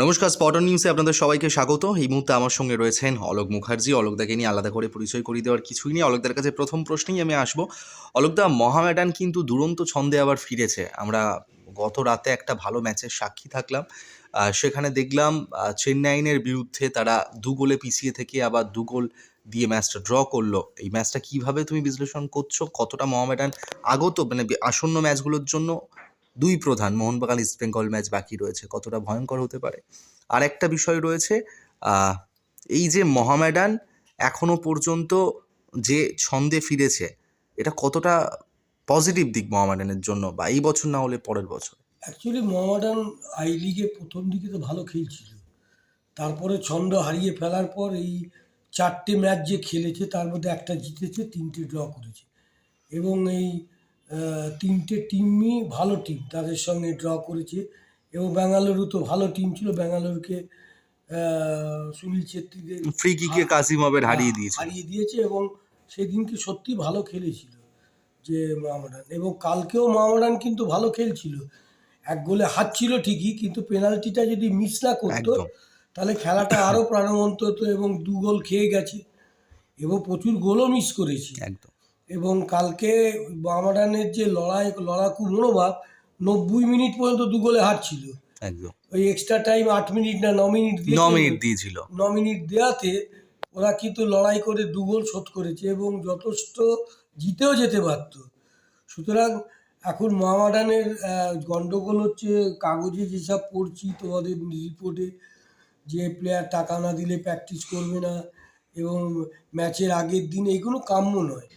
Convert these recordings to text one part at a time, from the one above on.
নমস্কার স্পটন নিউজে আপনাদের সবাইকে স্বাগত। এই মুহূর্তে আমার সঙ্গে রয়েছেন অলোক মুখার্জি। অলোকদাকে নিয়ে আলাদা করে পরিচয় করিয়ে দেওয়ার কিছুই নেই। অলোকদার কাছে প্রথম প্রশ্নেই আমি আসব, অলোকদা, মহামেডান কিন্তু দুরন্ত ছন্দে আবার ফিরেছে। আমরা গত রাতে একটা ভালো ম্যাচের সাক্ষী থাকলাম। সেখানে দেখলাম চেন্নাইনের বিরুদ্ধে তারা দু গোলে পিছিয়ে থেকে আবার দু গোল দিয়ে ম্যাচটা ড্র করল। এই ম্যাচটা কীভাবে তুমি বিশ্লেষণ করছ? কতটা মহামেডান আগত মানে আসন্ন ম্যাচগুলোর জন্য দুই প্রধান মোহনবাগান ইস্ট বেঙ্গল ম্যাচ বাকি রয়েছে। কতটা ভয়ঙ্কর হতে পারে? আর একটা বিষয় রয়েছে এই যে মহামেডান এখনও পর্যন্ত যে ছন্দে ফিরেছে, এটা কতটা পজিটিভ দিক মহামেডানের জন্য বা এই বছর না হলে পরের বছর? অ্যাকচুয়ালি মোহামেডান আই লিগে প্রথম দিকে তো ভালো খেলছিল। তারপরে ছন্দ হারিয়ে ফেলার পর এই চারটে ম্যাচ যে খেলেছে, তার মধ্যে একটা জিতেছে, তিনটে ড্র করেছে। এবং এই তিনটে টিমই ভালো টিম তাদের সঙ্গে ড্র করেছে। এবং বেঙ্গালুরু তো ভালো টিম ছিল বেঙ্গালুরুকে সুনীল ছেত্রীদের ফ্রি কিকে কাসিমবের হারিয়ে দিয়েছে হারিয়ে দিয়েছে এবং সেদিনকে সত্যি ভালো খেলেছিল যে মোহামেডান এবং কালকেও মোহামেডান কিন্তু ভালো খেলছিল। এক গোলে হারছিল ঠিকই কিন্তু পেনাল্টিটা যদি মিস না করতো তাহলে খেলাটা আরও প্রাণবন্ত হতো এবং দু গোল খেয়ে গেছে। এবং প্রচুর গোলও মিস করেছি। একদম। এবং কালকে মোহামেডানের যে লড়াই লড়াকু মনোভাব নব্বই মিনিট পর্যন্ত দু গোলে হারছিল। একদম। ওই এক্সট্রা টাইম আট মিনিট না ন মিনিট ন মিনিট দিয়েছিল। ন মিনিট দেওয়াতে ওরা কিন্তু লড়াই করে দু গোল শোধ করেছে এবং যথেষ্ট জিতেও যেতে পারত সুতরাং এখন মোহামেডানের আহ, গন্ডগোল হচ্ছে কাগজে যেসব পড়ছি তোমাদের রিপোর্টে যে প্লেয়ার টাকা না দিলে প্র্যাকটিস করবে না এবং ম্যাচের আগের দিন এগুলো কাম্য নয়।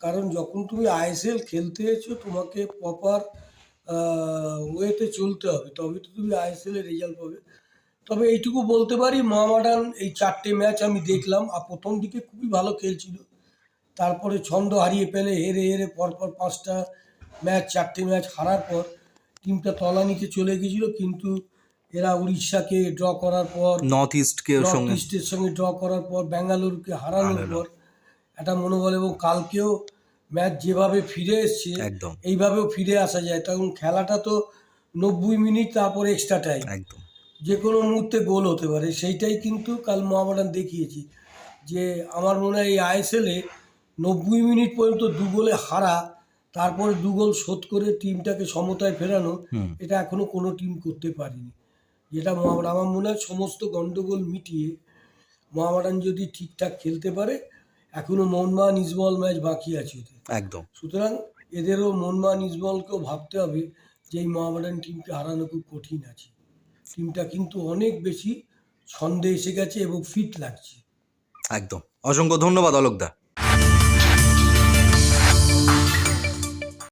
কারণ যখন তুমি আইএসএল খেলতে এসো তোমাকে প্রপার ওয়েতে চলতে হবে। তবে তো তুমি আইএসএল এর রেজাল্ট পাবে। তবে এইটুকু বলতে পারি মোহামেডান এই চারটে ম্যাচ আমি দেখলাম। আর প্রথম দিকে খুবই ভালো খেলছিল। তারপরে ছন্দ হারিয়ে পেলে হেরে হেরে পরপর পাঁচটা ম্যাচ চারটে ম্যাচ হারার পর টিমটা তলানিতে চলে গেছিল কিন্তু এরা উড়িষ্যাকে ড্র করার পর নর্থ ইস্টকে নর্থ ইস্টের সঙ্গে ড্র করার পর বেঙ্গালুরুকে হারানোর পর একটা মনোবল এবং কালকেও ম্যাচ যেভাবে ফিরে এসছে একদম। এইভাবেও ফিরে আসা যায়। তখন খেলাটা তো নব্বই মিনিট তারপর এক্সট্রা টাইম একদম। যে কোনো মুহূর্তে গোল হতে পারে। সেইটাই কিন্তু কাল মোহামেডান দেখিয়েছি যে আমার মনে হয় এই আইএসএলে নব্বই মিনিট পর্যন্ত দু গোলে হারা তারপরে দু গোল শোধ করে টিমটাকে সমতায় ফেরানো এটা এখনও কোনো টিম করতে পারেনি। যেটা মোহামেডান আমার মনে হয় সমস্ত গন্ডগোল মিটিয়ে মোহামেডান যদি ঠিকঠাক খেলতে পারে এখনও মোহনবাগান নিজবল ম্যাচ বাকি আছে একদম। সুতরাং এদেরও মনমান ইসবলকেও ভাবতে হবে যে এই মোহামেডান টিমকে হারানো খুব কঠিন আছে। টিমটা কিন্তু অনেক বেশি ছন্দে এসে গেছে এবং ফিট লাগছে। একদম। অসংখ্য ধন্যবাদ অলোকদা